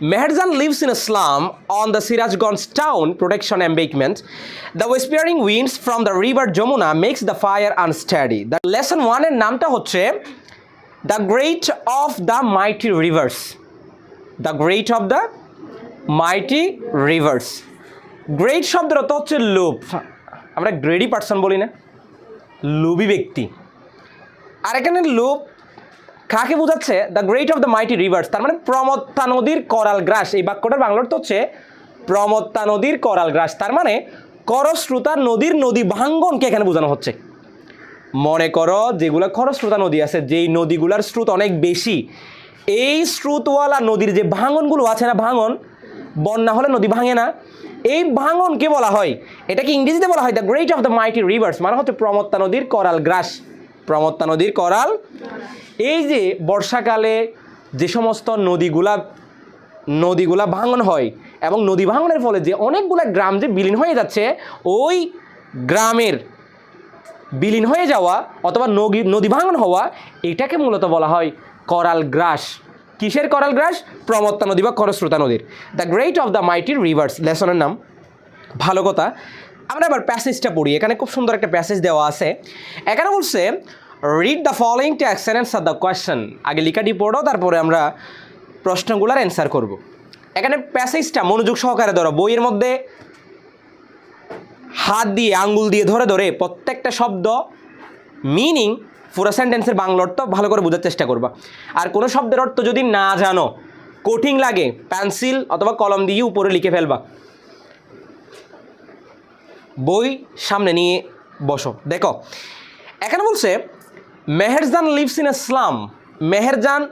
Meherjan lives in a slum on the Sirajganj town protection embankment. The whispering winds from the river Jamuna makes the fire unsteady. The lesson 1 এর নামটা হচ্ছে the great of the mighty rivers the great of the mighty rivers great শব্দের অর্থ হচ্ছে লোভ আমরা greedy person বলি না লোভী ব্যক্তি আর এখানে লোভ কাকে বোঝাচ্ছে? The great of the mighty rivers তার মানে প্রমত্তা নদীর করাল গ্রাস। এই বাক্যটার বাংলার তো হচ্ছে প্রমত্তা নদীর করাল গ্রাস। তার মানে করস্রোতা নদীর নদী ভাঙ্গনকে এখানে বোঝানো হচ্ছে। মনে করো যেগুলো খরস্রোতা নদী আছে, যেই নদীগুলোর স্রোত অনেক বেশি, এই স্রোতওয়ালা নদীর যে ভাঙনগুলো আছে না, ভাঙন, বন্যা হলে নদী ভাঙে না, এই ভাঙনকে বলা হয়, এটাকে ইংরেজিতে বলা হয় the great of the mighty rivers মানে হচ্ছে প্রমত্তা নদীর করাল গ্রাস। প্রমত্তা নদীর করাল এই যে বর্ষাকালে যে সমস্ত নদীগুলা নদীগুলা ভাঙন হয় এবং নদী ভাঙনের ফলে যে অনেকগুলো গ্রাম যে বিলীন হয়ে যাচ্ছে, ওই গ্রামের বিলীন হয়ে যাওয়া অথবা নদী নদী ভাঙন হওয়া, এটাকে মূলত বলা হয় করাল গ্রাস। কিসের করাল গ্রাস? প্রমত্তা নদী বা খরস্রোতা নদীর। The great of the mighty rivers লেসনের নাম। ভালো কথা। আমরা এবার প্যাসেজটা পড়ি। এখানে খুব সুন্দর একটা প্যাসেজ দেওয়া আছে। এখানে বলছে read the following text and answer the question আগে লিখাটি পড়ো, তারপরে আমরা প্রশ্নগুলোর অ্যান্সার করব। এখানে প্যাসেজটা মনোযোগ সহকারে ধরো। বইয়ের মধ্যে হাত দিয়ে, আঙ্গুল দিয়ে ধরে ধরে প্রত্যেকটা শব্দ মিনিং পুরো সেন্টেন্সের বাংলা অর্থ ভালো করে বোঝার চেষ্টা করবা। আর কোনো শব্দের অর্থ যদি না জানো, কঠিন লাগে পেন্সিল অথবা কলম দিয়ে উপরে লিখে ফেলবা। বই সামনে নিয়ে বসো। দেখো, এখানে বলছে Meherjan lives in a slum Meherjan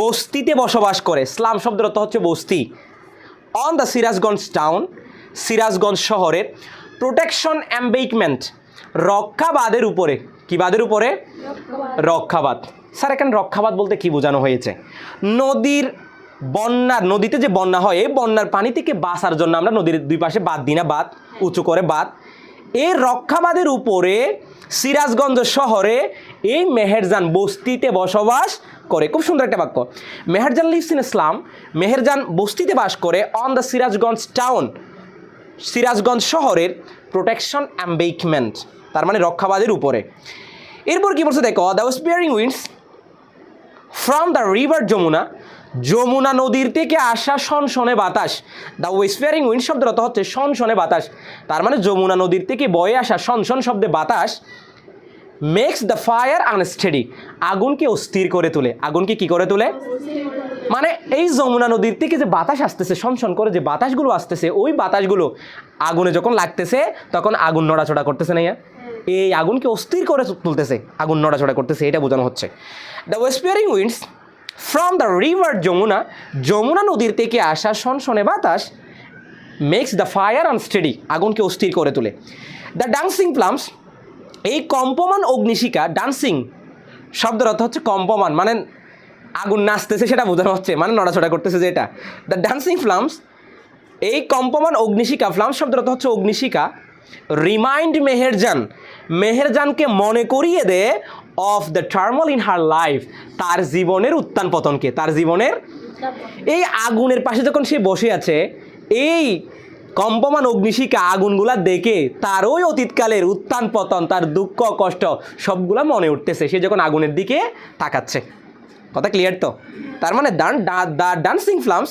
বস্তিতে বসবাস করে। স্লাম শব্দের অর্থ হচ্ছে বস্তি। On the Sirajganj town Sirajganj শহরের প্রোটেকশন অ্যাম্বেইকমেন্ট রক্ষাবাদের উপরে। কি বাদের উপরে? রক্ষাবাদ। স্যার, এখানে রক্ষাবাদ বলতে কি বোঝানো হয়েছে? নদীর বন্যার নদীতে যে বন্যা হয়, এই বন্যার পানি থেকে বাঁচার জন্য আমরা নদীর দুই পাশে বাদ দিই না বাদ উঁচু করে বাদ এই রক্ষাবাদের উপরে সিরাজগঞ্জ শহরে এই মেহেরজান বস্তিতে বসবাস করে। খুব সুন্দর একটা বাক্য। Meherjan lives in a slum, Meherjan বস্তিতে বাস করে on the Sirajganj town Sirajganj শহরের প্রোটেকশন অ্যাম্বেকমেন্ট তার মানে রক্ষাবাদের উপরে। এরপর কি বলছে দেখো the whispering winds from the river Jamuna Jamuna নদীর থেকে আসা সনসনে বাতাস। দ্য ওয়েস্পিয়ারিং উইন্ড শব্দের অর্থ হচ্ছে সনসনে বাতাস। তার মানে যমুনা নদীর থেকে বয়ে আসা সনসন শব্দে বাতাস মেক্স দ্য ফায়ার আনস্টেডি আগুনকে অস্থির করে তোলে। আগুনকে কি করে তোলে? মানে এই যমুনা নদীর থেকে যে বাতাস আসতেছে সনসন করে যে বাতাসগুলো আসতেছে, ওই বাতাসগুলো আগুনে যখন লাগতেছে, তখন আগুন নড়াচড়া করতেছে না? এই আগুনকে অস্থির করে তুলতেছে। আগুন নড়াচড়া করতেছে, এটা বোঝানো হচ্ছে। The whispering winds from the river Jamuna Jamuna নদীর থেকে আসা সনসনে বাতাস মেক্স দ্য ফায়ার আনস্টেডি আগুনকে অস্থির করে তোলে। দ্য ডান্সিং প্লামস এই কম্পমান অগ্নিশিকা ডান্সিং শব্দের অর্থ হচ্ছে কম্পমান মানে আগুন নাচতেছে সেটা বোঝানো হচ্ছে মানে নড়াচড়া করতেছে যেটা দ্য ডান্সিং ফ্লামস এই কম্পমান অগ্নিশিকা ফ্লাম শব্দের অর্থ হচ্ছে অগ্নিশিকা রিমাইন্ড মেহেরজান, মেহেরজানকে মনে করিয়ে দে of the turmoil in her life তার জীবনের উত্থান পতনকে তার জীবনের? এই আগুনের পাশে যখন সে বসে আছে, এই কম্পমান অগ্নিশিকা আগুনগুলা দেখে তার ওই অতীতকালের উত্থান পতন, তার দুঃখ, কষ্ট, সবগুলা মনে উঠতেছে। সে যখন আগুনের দিকে তাকাচ্ছে। কথা ক্লিয়ার তো? তার মানে ডান the dancing flames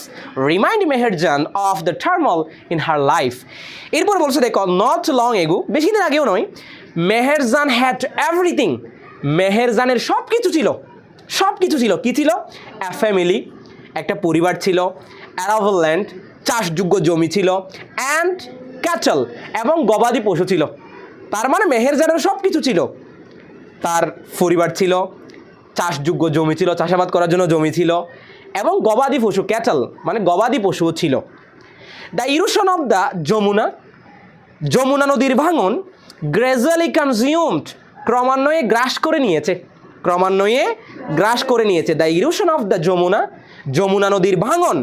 remind Meherjan of the turmoil in her life এরপর বলছে, দেখো নট লং এগো বেশি দিন আগেও নয় মেহেরজান হ্যাড এভরিথিং মেহেরজানের সব কিছু ছিল সব কিছু ছিল। কি ছিল? ফ্যামিলি একটা পরিবার ছিল অ্যারাভেল ল্যান্ড চাষযোগ্য জমি ছিল অ্যান্ড ক্যাচল এবং গবাদি পশু ছিল। তার মানে মেহেরজানের সব কিছু ছিল। তার পরিবার ছিল, চাষযোগ্য জমি ছিল, চাষাবাদ করার জন্য জমি ছিল, এবং গবাদি পশু ক্যাটল মানে গবাদি পশুও ছিল। The erosion of the Jamuna Jamuna নদীর ভাঙন গ্রাজুয়ালি কনজিউমড ক্রমান্বয়ে গ্রাস করে নিয়েছে। ক্রমান্বয়ে গ্রাস করে নিয়েছে। The erosion of the Jamuna Jamuna নদীর ভাঙন।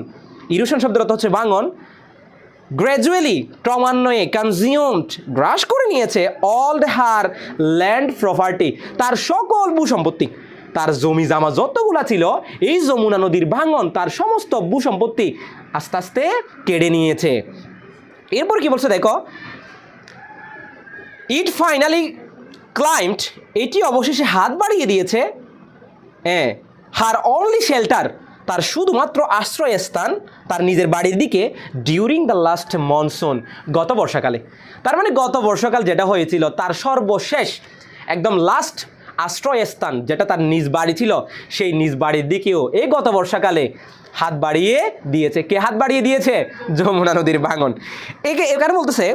ইরোশন অর্থ হচ্ছে ভাঙন। গ্র্যাজুয়ালি ক্রমান্বয়ে কনজিউমড গ্রাস করে নিয়েছে all the her land property তার সকল ভূসম্পত্তি। তার জমি জামা যতগুলা ছিল, এই যমুনা নদীর ভাঙন, তার সমস্ত ভূসম্পত্তি আস্তে আস্তে কেড়ে নিয়েছে। এরপর কি বলছে দেখো? ইট ফাইনালি ক্লাইম্ট এটি অবশেষে হাত বাড়িয়ে দিয়েছে। হ্যাঁ হার অনলি শেল্টার তার শুধুমাত্র আশ্রয়স্থান, তার নিজের বাড়ির দিকে ডিউরিং দ্য লাস্ট মনসুন গত বর্ষাকালে। তার মানে গত বর্ষাকাল যেটা হয়েছিল, তার সর্বশেষ, একদম লাস্ট আশ্রয়স্থান, যেটা তার নিজ বাড়ি ছিল, সেই নিজ বাড়ির দিকেও এই গত বর্ষাকালে হাত বাড়িয়ে দিয়েছে। কে হাত বাড়িয়ে দিয়েছে? যমুনা নদীর ভাঙন। একে এখানে বলতেছে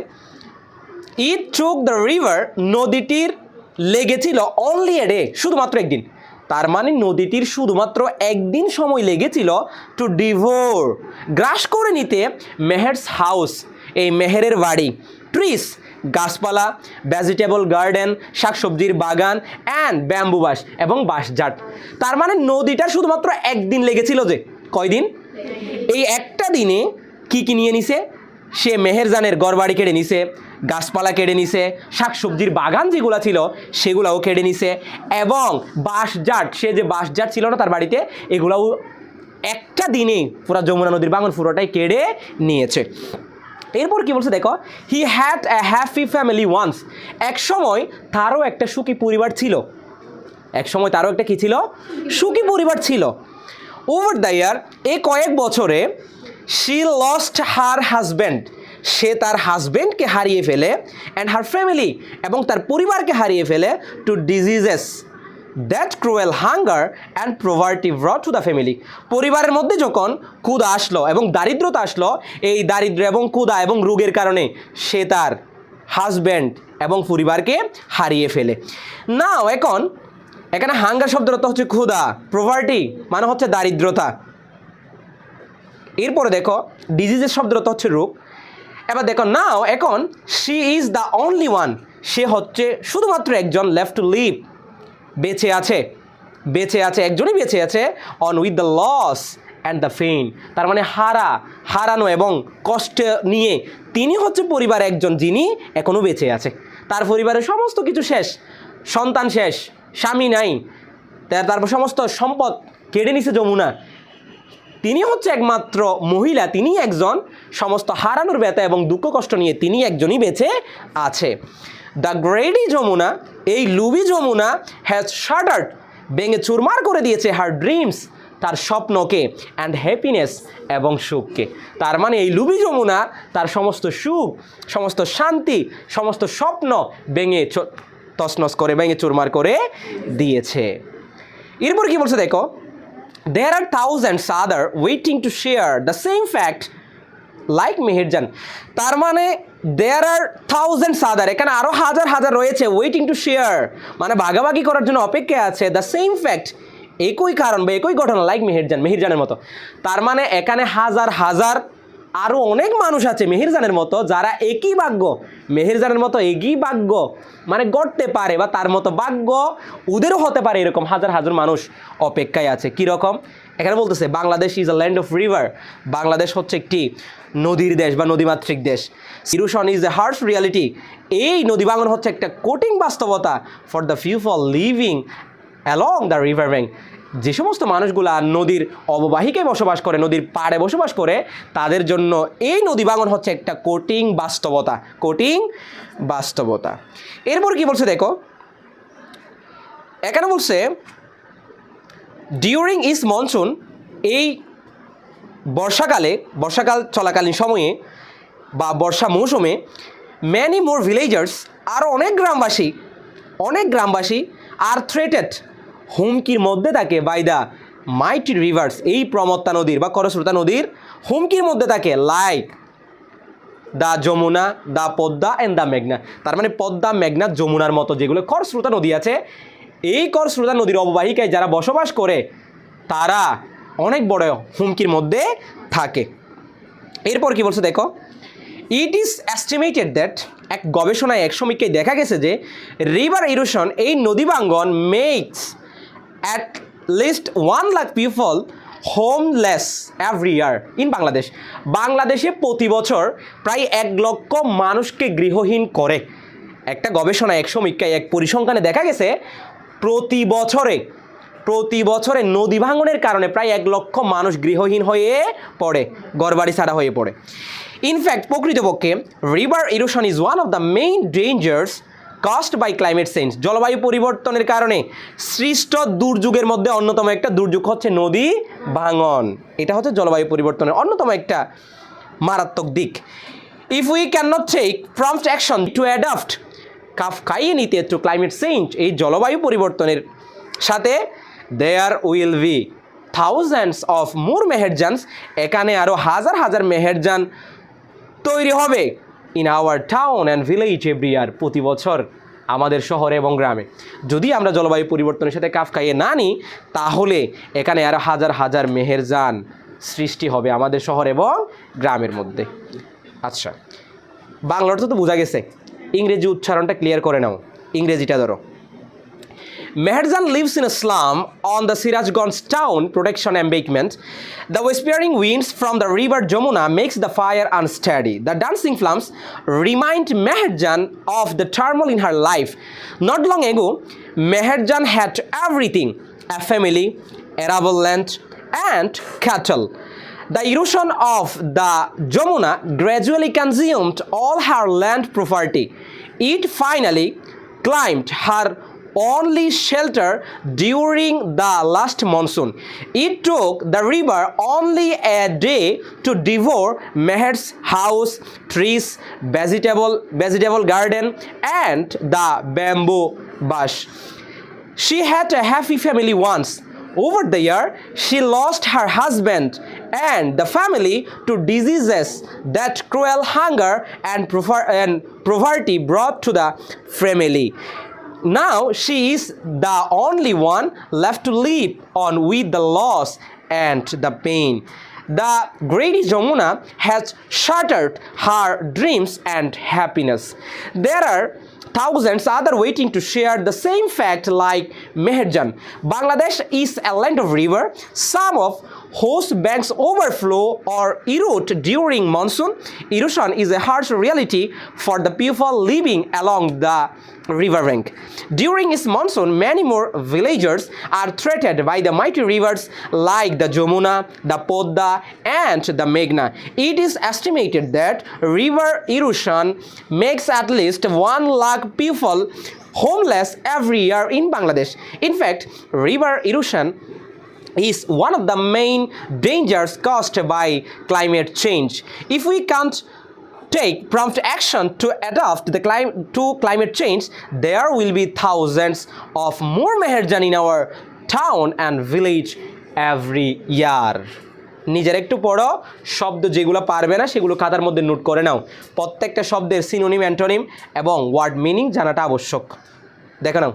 ইট চুক দ্য রিভার নদীটির লেগেছিল অনলি এ ডে শুধুমাত্র একদিন। তার মানে নদীটির শুধুমাত্র একদিন সময় লেগেছিল টু ডিভোর গ্রাস করে নিতে মেহেরস হাউস, এই মেহেরের বাড়ি ট্রিস গাছপালা ভেজিটেবল গার্ডেন শাকসবজির বাগান অ্যান্ড ব্যাম্বু বাস এবং বাঁশঝাট তার মানে নদীটা শুধুমাত্র একদিন লেগেছিল যে, কয়দিন? এই একটা দিনে কি কি নিয়ে নিছে? সে মেহেরজানের গড়বাড়ি কেড়ে নিছে গাছপালা কেড়ে নিছে, শাকসবজির বাগান যেগুলো ছিল সেগুলোও কেড়ে নিছে এবং বাঁশজাট সে যে বাঁশজাট ছিল না তার বাড়িতে, এগুলাও একটা দিনে পুরা যমুনা নদীর বাগান পুরোটাই কেড়ে নিয়েছে। এরপর কি বলছে দেখো he had a happy family once এক সময় তারও একটা সুখী পরিবার ছিল। এক সময় তারও একটা কি ছিল? সুখী পরিবার ছিল। ওভার দ্য ইয়ার এ কয়েক বছরে শি লস্ট হার হাজব্যান্ড সে তার হাজব্যান্ডকে হারিয়ে ফেলে অ্যান্ড হার ফ্যামিলি এবং তার পরিবারকে হারিয়ে ফেলে to diseases that cruel hunger and poverty brought to the family পরিবারের মধ্যে যখন ক্ষুদা আসলো এবং দারিদ্রতা আসলো, এই দারিদ্র এবং ক্ষুদা এবং রোগের কারণে সে তার হাজব্যান্ড এবং পরিবারকে হারিয়ে ফেলে। নাও এখন, এখানে হাঙ্গার শব্দের অর্থ হচ্ছে ক্ষুদা প্রভার্টি মানে হচ্ছে দারিদ্রতা। এরপরে দেখো ডিজিজের শব্দের অর্থ হচ্ছে রোগ। এবার দেখো নাও এখন she is the only one সে হচ্ছে শুধুমাত্র একজন লেফট টু লিভ বেঁচে আছে বেঁচে আছে, একজনই বেঁচে আছে on with the loss and the pain তার মানে হারা, হারানো এবং কষ্ট নিয়ে তিনি হচ্ছে পরিবার একজন যিনি এখনও বেঁচে আছে, তার পরিবারের সমস্ত কিছু শেষ, সন্তান শেষ, স্বামী নাই তারপর সমস্ত সম্পদ কেড়ে নিছে যমুনা তিনি হচ্ছে একমাত্র মহিলা তিনি একজন সমস্ত হারানোর ব্যথা এবং দুঃখ কষ্ট নিয়ে তিনি একজনই বেঁচে আছে। দ্য গ্রেডি যমুনা, এই লুবি যমুনা হ্যাজ শাটার্ড ভেঙে চুরমার করে দিয়েছে হার ড্রিমস তার স্বপ্নকে অ্যান্ড হ্যাপিনেস এবং সুখকে। তার মানে এই লুবি যমুনা তার সমস্ত সুখ, সমস্ত শান্তি, সমস্ত স্বপ্ন ভেঙে তছনছ করে, ভেঙে চুরমার করে দিয়েছে। এরপর কি বলছে দেখো? There are thousands other waiting to share the same fact like Meherjan তার মানে দেয়ার আর থাউজেন্ডস আদার এখানে আরও হাজার হাজার রয়েছে ওয়েটিং টু শেয়ার মানে ভাগাভাগি করার জন্য অপেক্ষায় আছে দ্য সেম ফ্যাক্ট একই কারণ বা একই ঘটনা লাইক মেহেরজান মেহেরজানের মতো। তার মানে এখানে হাজার হাজার আরও অনেক মানুষ আছে মেহেরজানের মতো যারা একই ভাগ্য, মেহেরজানের মতো একই ভাগ্য মানে গড়তে পারে বা তার মতো ভাগ্য ওদেরও হতে পারে এরকম হাজার হাজার মানুষ অপেক্ষায় আছে। কীরকম এখানে বলতেছে, Bangladesh is a land of river Bangladesh হচ্ছে একটি নদীর দেশ বা নদীমাতৃক দেশ। Erosion is a harsh reality এই নদী ভাঙন হচ্ছে একটা কোটিং বাস্তবতা for the few for living along the river bank যে সমস্ত মানুষগুলা নদীর অববাহিকায় বসবাস করে, নদীর পাড়ে বসবাস করে, তাদের জন্য এই নদী ভাঙন হচ্ছে একটা কোটিং বাস্তবতা কোটিং বাস্তবতা। এরপর কি বলছে দেখো? এখানে বলছে ডিউরিং ইস মনসুন এই বর্ষাকালে, বর্ষাকাল চলাকালীন সময়ে বা বর্ষা মৌসুমে ম্যানি মোর ভিলেজার্স আরও অনেক গ্রামবাসী অনেক গ্রামবাসী আর থ্রেটেড হুমকির মধ্যে থাকে বাই দ্য মাইটি রিভার্স এই প্রমত্তা নদীর বা করস্রোতা নদীর, হুমকির মধ্যে থাকে like the Jamuna the Padma and the মেঘনা। তার মানে পদ্মা, মেঘনা, যমুনার মতো যেগুলো খরস্রোতা নদী আছে, এই খরস্রোতা নদীর অববাহিকায় যারা বসবাস করে, তারা অনেক বড় হুমকির মধ্যে থাকে। এরপর কি বলছে দেখো ইট ইজ এস্টিমেটেড দ্যাট এক গবেষণায় এক সমীক্ষায় দেখা গেছে যে রিভার ইরোশন এই নদী ভাঙ্গন makes at least one lakh people homeless every year in Bangladesh বাংলাদেশে প্রতি বছর প্রায় এক লক্ষ মানুষকে গৃহহীন করে। একটা গবেষণা এক সমীক্ষায়, এক পরিসংখ্যানে দেখা গেছে, প্রতি বছরে প্রতি বছরে নদী ভাঙনের কারণে প্রায় এক লক্ষ মানুষ গৃহহীন হয়ে পড়ে, ঘরবাড়ি ছাড়া হয়ে পড়ে। ইনফ্যাক্ট প্রকৃতপক্ষে river erosion is one of the main dangers caused by climate change জলবায়ু পরিবর্তনের কারণে সৃষ্ট দুর্যোগের মধ্যে অন্যতম একটা দুর্যোগ হচ্ছে নদী ভাঙন। এটা হচ্ছে জলবায়ু পরিবর্তনের অন্যতম একটা মারাত্মক দিক। If we can not take prompt action to adapt calf খাইয়ে নিতে টু ক্লাইমেট চেঞ্জ এই জলবায়ু পরিবর্তনের সাথে there will be thousands of more Meherjans এখানে আরও হাজার হাজার মেহেরজান তৈরি হবে। In our town and village every year প্রতি বছর আমাদের শহরে এবং গ্রামে। যদি আমরা জলবায়ু পরিবর্তনের সাথে কাফ খাইয়ে না নিই, তাহলে এখানে আরও হাজার হাজার মেহেরজান সৃষ্টি হবে আমাদের শহর এবং গ্রামের মধ্যে। আচ্ছা বাংলাটা তো বোঝা গেছে। ইংরেজি উচ্চারণটা ক্লিয়ার করে নাও। ইংরেজিটা ধরো। Meherjan lives in a slum on the Sirajganj town protection embankment. The whispering winds from the river Jamuna makes the fire unsteady. The dancing flames remind Meherjan of the turmoil in her life. Not long ago, Meherjan had everything, a family, arable land, and cattle. The erosion of the Jamuna gradually consumed all her land property. It finally climbed her only shelter during the last monsoon. It took the river only a day to devour Meher's house, trees, vegetable, vegetable garden, and the bamboo bush. She had a happy family once. Over the year, she lost her husband and the family to diseases that cruel hunger and, and poverty brought to the family. Now she is the only one left to live on with the loss and the pain. The great Jamuna has shattered her dreams and happiness. There are thousands other waiting to share the same fact like Meherjan. Bangladesh is a land of river, some of whose banks overflow or erode during monsoon. Erosion is a harsh reality for the people living along the river bank. During its monsoon, many more villagers are threatened by the mighty rivers like the Jamuna, the Podda, and the Meghna. It is estimated that river erosion makes at least 1 lakh people homeless every year in Bangladesh. In fact, river erosion is one of the main dangers caused by climate change. If we can't take prompt action to adapt the clim- to climate change, there will be thousands of more Meherjan in our town and village every year. নিজের একটু পড়ো শব্দ যেগুলো পারবে না সেগুলো খাতার মধ্যে নোট করে নাও প্রত্যেকটা শব্দের সিনোনিম অ্যান্টোনিম এবং ওয়ার্ড মিনিং জানাটা আবশ্যক দেখে নাও